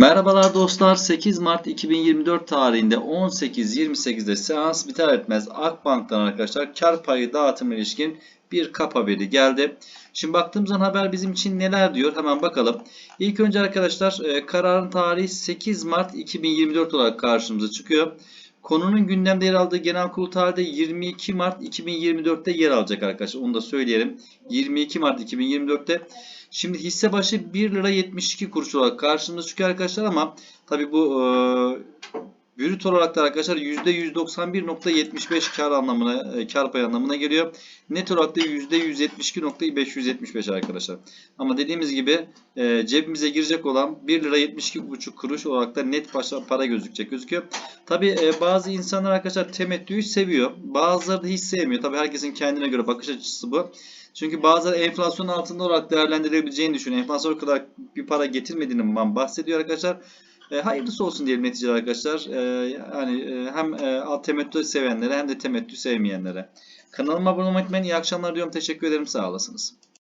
Merhabalar dostlar. 8 Mart 2024 tarihinde 18.28'de seans biter etmez Akbank'tan arkadaşlar kar payı dağıtım ilişkin bir kap haberi geldi. Şimdi baktığımız zaman haber bizim için neler diyor hemen bakalım. İlk önce arkadaşlar e, kararın tarihi 8 Mart 2024 olarak karşımıza çıkıyor. Konunun gündemde yer aldığı genel kurul tarihi de 22 Mart 2024'te yer alacak arkadaşlar. Onu da söyleyelim. 22 Mart 2024'te. Şimdi hisse başı 1 lira 72 kuruş olarak karşımıza çıkıyor arkadaşlar ama tabi bu e, brüt olarak da arkadaşlar %191.75 kar anlamına e, kar payı anlamına geliyor. Net olarak da %172.575 arkadaşlar. Ama dediğimiz gibi e, cebimize girecek olan 1 lira 72,5 kuruş olarak da net para gözükecek gözüküyor. Tabi e, bazı insanlar arkadaşlar temettüyü seviyor. Bazıları da hiç sevmiyor. Tabi herkesin kendine göre bakış açısı bu. Çünkü bazıları enflasyon altında olarak değerlendirebileceğini düşünüyor. Enflasyon kadar bir para getirmediğinden bahsediyor arkadaşlar. E, hayırlısı olsun diyelim neticede arkadaşlar. E, yani e, hem e, temettü sevenlere hem de temettü sevmeyenlere. Kanalıma abone olmayı unutmayın. İyi akşamlar diyorum. Teşekkür ederim. Sağ olasınız.